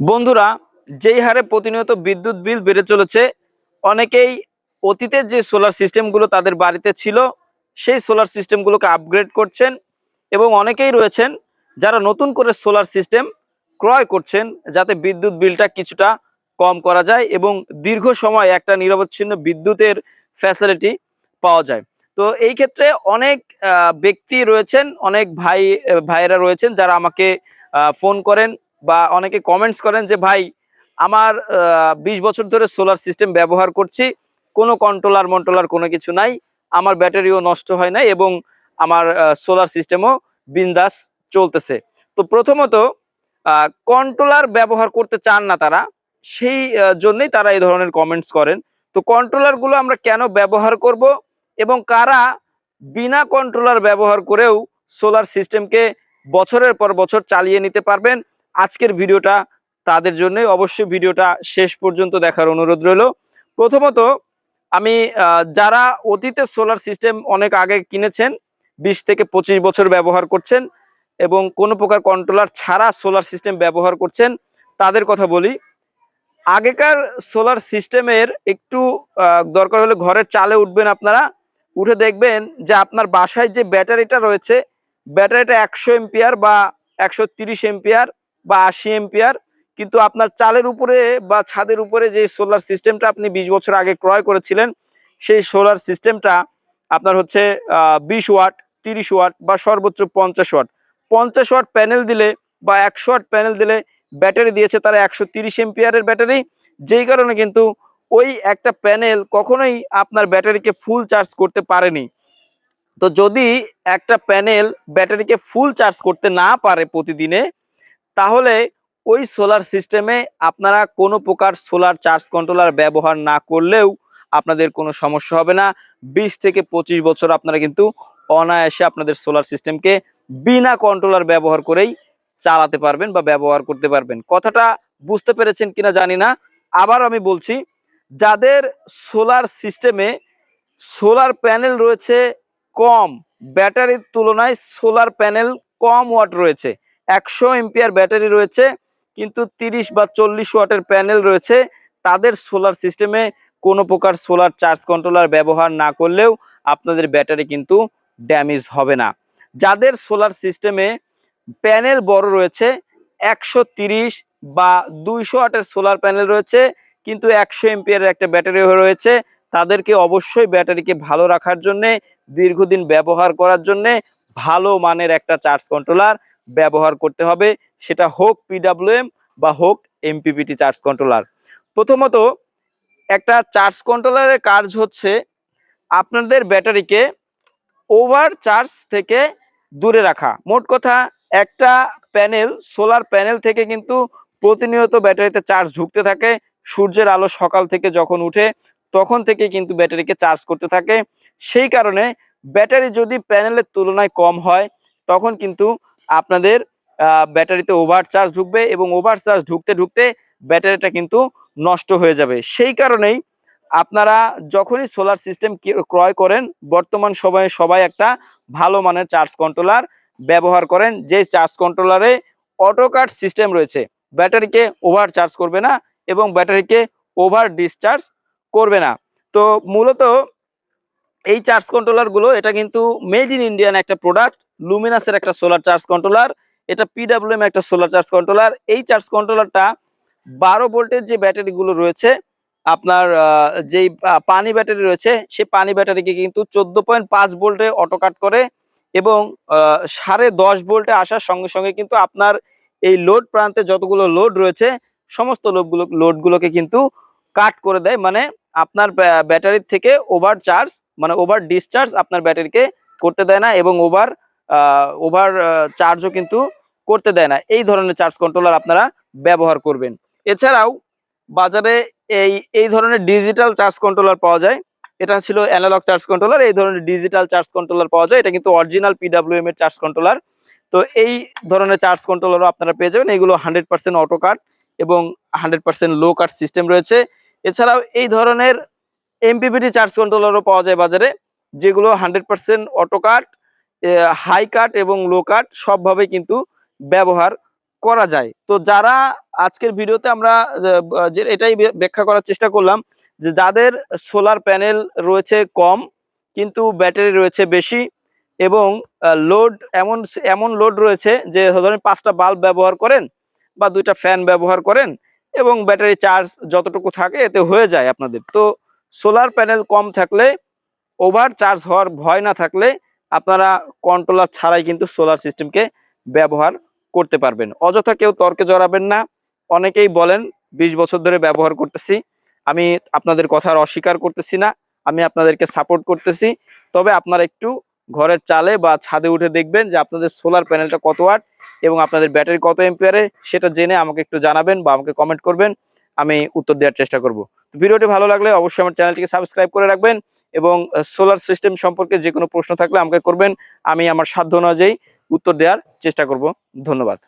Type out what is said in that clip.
বন্ধুরা, যেই হারে প্রতিনিয়ত বিদ্যুৎ বিল বেড়ে চলেছে, অনেকেই অতীতের যে সোলার সিস্টেমগুলো তাদের বাড়িতে ছিল, সেই সোলার সিস্টেমগুলোকে আপগ্রেড করছেন এবং অনেকেই রয়েছেন যারা নতুন করে সোলার সিস্টেম ক্রয় করছেন, যাতে বিদ্যুৎ বিলটা কিছুটা কম করা যায় এবং দীর্ঘ সময় একটা নিরবচ্ছিন্ন বিদ্যুতের ফ্যাসিলিটি পাওয়া যায়। তো এই ক্ষেত্রে অনেক ব্যক্তি রয়েছেন, অনেক ভাই, ভাইয়েরা রয়েছেন যারা আমাকে ফোন করেন। বা অনেকে কমেন্টস করেন যে, ভাই, আমার বিশ বছর ধরে সোলার সিস্টেম ব্যবহার করছি, কোনো কন্ট্রোলার মন্ট্রোলার কোনো কিছু নাই, আমার ব্যাটারিও নষ্ট হয় না এবং আমার সোলার সিস্টেমও বিন্দাস চলতেছে। তো প্রথমত কন্ট্রোলার ব্যবহার করতে চান না তারা, সেই জন্যই তারা এই ধরনের কমেন্টস করেন। তো কন্ট্রোলারগুলো আমরা কেন ব্যবহার করব এবং কারা বিনা কন্ট্রোলার ব্যবহার করেও সোলার সিস্টেমকে বছরের পর বছর চালিয়ে নিতে পারবেন আজকের ভিডিওটা তাদের জন্য অবশ্যই ভিডিওটা শেষ পর্যন্ত দেখার অনুরোধ রইল। প্রথমত, আমি যারা অতীতে সোলার সিস্টেম অনেক আগে কিনেছেন, বিশ থেকে পঁচিশ বছর ব্যবহার করছেন এবং কোনো প্রকার কন্ট্রোলার ছাড়া সোলার সিস্টেম ব্যবহার করছেন, তাদের কথা বলি। আগেকার সোলার সিস্টেমের একটু দরকার হলে ঘরের চালে উঠবেন আপনারা। উঠে দেখবেন যে আপনার বাসায় যে ব্যাটারিটা রয়েছে, ব্যাটারিটা একশো এম্পিয়ার বা একশো তিরিশ এম্পিয়ার বা আশি এম্পিয়ার কিন্তু আপনার চালের উপরে বা ছাদের উপরে যে সোলার সিস্টেমটা আপনি বিশ বছর আগে ক্রয় করেছিলেন, সেই সোলার সিস্টেমটা আপনার হচ্ছে বিশ ওয়াট, তিরিশ ওয়াট বা সর্বোচ্চ পঞ্চাশ ওয়াট। পঞ্চাশ ওয়াট প্যানেল দিলে বা একশো ওয়াট প্যানেল দিলে ব্যাটারি দিয়েছে তারা একশো তিরিশ এম্পিয়ারের ব্যাটারি। যেই কারণে কিন্তু ওই একটা প্যানেল কখনোই আপনার ব্যাটারিকে ফুল চার্জ করতে পারেনি। তো যদি একটা প্যানেল ব্যাটারিকে ফুল চার্জ করতে না পারে প্রতিদিনে তাহলে ওই সোলার সিস্টেমে আপনারা কোনো প্রকার সোলার চার্জ কন্ট্রোলার ব্যবহার না করলেও আপনাদের কোনো সমস্যা হবে না। বিশ থেকে পঁচিশ বছর আপনারা কিন্তু অনায়াসে আপনাদের সোলার সিস্টেমকে বিনা কন্ট্রোলার ব্যবহার করেই চালাতে পারবেন বা ব্যবহার করতে পারবেন। কথাটা বুঝতে পেরেছেন কিনা জানি না। আবার আমি বলছি, যাদের সোলার সিস্টেমে সোলার প্যানেল রয়েছে কম, ব্যাটারির তুলনায় সোলার প্যানেল কম ওয়াট রয়েছে একশো এম্পিয়ার ব্যাটারি রয়েছে, কিন্তু তিরিশ বা চল্লিশ ওয়াটের প্যানেল রয়েছে। তাদের সোলার সিস্টেমে কোনো প্রকার সোলার চার্জ কন্ট্রোলার ব্যবহার না করলেও আপনাদের ব্যাটারি কিন্তু ড্যামেজ হবে না। যাদের সোলার সিস্টেমে প্যানেল বড় রয়েছে, একশো তিরিশ বা দুইশো ওয়াটের সোলার প্যানেল রয়েছে, কিন্তু একশো এম্পিয়ারের একটা ব্যাটারি রয়েছে, তাদেরকে অবশ্যই ব্যাটারিকে ভালো রাখার জন্যে, দীর্ঘদিন ব্যবহার করার জন্যে ভালো মানের একটা চার্জ কন্ট্রোলার ব্যবহার করতে হবে, সেটা হোক পিডাব্লিউএম বা হোক এমপিপিটি চার্জ কন্ট্রোলার প্রথমত, একটা চার্জ কন্ট্রোলারের কাজ হচ্ছে আপনাদের ব্যাটারিকে ওভার চার্জ থেকে দূরে রাখা। মোট কথা, একটা প্যানেল সোলার প্যানেল থেকে কিন্তু প্রতিনিয়ত ব্যাটারিতে চার্জ ঢুকতে থাকে, সূর্যের আলো সকাল থেকে যখন উঠে তখন থেকে কিন্তু ব্যাটারিকে চার্জ করতে থাকে। সেই কারণে ব্যাটারি যদি প্যানেলের তুলনায় কম হয়, তখন কিন্তু আপনাদের ব্যাটারিতে ওভার চার্জ ঢুকবে এবং ওভার চার্জ ঢুকতে ঢুকতে ব্যাটারিটা কিন্তু নষ্ট হয়ে যাবে। সেই কারণেই আপনারা যখনই সোলার সিস্টেম ক্রয় করেন, বর্তমান সময়ে সবাই একটা ভালো মানের চার্জ কন্ট্রোলার ব্যবহার করেন যে চার্জ কন্ট্রোলারে অটো কাট সিস্টেম রয়েছে। ব্যাটারিকে ওভার চার্জ করবে না এবং ব্যাটারিকে ওভার ডিসচার্জ করবে না। তো মূলত এই চার্জ কন্ট্রোলারগুলো এটা কিন্তু মেড ইন ইন্ডিয়ান একটা প্রোডাক্ট লুমিনাসের একটা সোলার চার্জ কন্ট্রোলার এটা পিডাব্লিউএম একটা সোলার চার্জ কন্ট্রোলার এই চার্জ কন্ট্রোলারটা বারো ভোল্টের যে ব্যাটারিগুলো রয়েছে, আপনার যেই পানি ব্যাটারি রয়েছে, সেই পানি ব্যাটারিকে কিন্তু চোদ্দ পয়েন্ট পাঁচ ভোল্টে অটো কাট করে এবং সাড়ে দশ ভোল্টে আসার সঙ্গে সঙ্গে কিন্তু আপনার এই লোড প্রান্তে যতগুলো লোড রয়েছে, সমস্ত লোডগুলো লোডগুলোকে কিন্তু কাট করে দেয়। মানে আপনার ব্যা- ব্যাটারির থেকে ওভার চার্জ মানে ওভার ডিসচার্জ আপনার ব্যাটারিকে করতে দেয় না এবং ওভার ওভার চার্জও কিন্তু করতে দেয় না। এই ধরনের চার্জ কন্ট্রোলার আপনারা ব্যবহার করবেন। এছাড়াও বাজারে এই এই ধরনের ডিজিটাল চার্জ কন্ট্রোলার পাওয়া যায়। এটা ছিল অ্যানালগ চার্জ কন্ট্রোলার এই ধরনের ডিজিটাল চার্জ কন্ট্রোলার পাওয়া যায়। এটা কিন্তু অরিজিনাল পিডাব্লিউএম এর চার্জ কন্ট্রোলার তো এই ধরনের চার্জ কন্ট্রোলারও আপনারা পেয়ে যাবেন। এগুলো হান্ড্রেড পার্সেন্ট অটো কাট এবং hundred percent low cut system রয়েছে। এছাড়াও এই ধরনের এমপিপিটি চার্জ কন্ট্রোলারও পাওয়া যায় বাজারে, যেগুলো hundred percent auto cut high cut এবং লো কাট সবভাবে কিন্তু ব্যবহার করা যায়। তো যারা আজকের ভিডিওতে আমরা এটাই ব্যাখ্যা করার চেষ্টা করলাম যে, যাদের সোলার প্যানেল রয়েছে কম, কিন্তু ব্যাটারি রয়েছে বেশি এবং লোড এমন এমন লোড রয়েছে যে, ধরেন পাঁচটা বাল্ব ব্যবহার করেন বা দুইটা ফ্যান ব্যবহার করেন এবং ব্যাটারি চার্জ যতটুকু থাকে এতে হয়ে যায় আপনাদের। তো সোলার প্যানেল কম থাকলে ওভার চার্জ হওয়ার ভয় না থাকলে আপনারা কন্ট্রোলার ছাড়াই কিন্তু সোলার সিস্টেমকে ব্যবহার করতে পারবেন। অযথা কেউ তর্কে জড়াবেন না। অনেকেই বলেন, বিশ বছর ধরে ব্যবহার করতেছি। আমি আপনাদের কথার অস্বীকার করতেছি না। আমি আপনাদেরকে সাপোর্ট করতেছি। তবে আপনারা একটু ঘরের চালে বা ছাদে উঠে দেখবেন যে আপনাদের সোলার প্যানেলটা কত ওয়াট এবং আপনাদের ব্যাটারি কত এম্পিয়ারে সেটা জেনে আমাকে একটু জানাবেন বা আমাকে কমেন্ট করবেন। আমি উত্তর দেওয়ার চেষ্টা করব। ভিডিওটি ভালো লাগলে অবশ্যই আমার চ্যানেলটিকে সাবস্ক্রাইব করে রাখবেন। এবং সোলার সিস্টেম সম্পর্কে যে কোনো প্রশ্ন থাকলে আমাকে করবেন। আমি আমার সাধ্য অনুযায়ী উত্তর দেওয়ার চেষ্টা করব। ধন্যবাদ।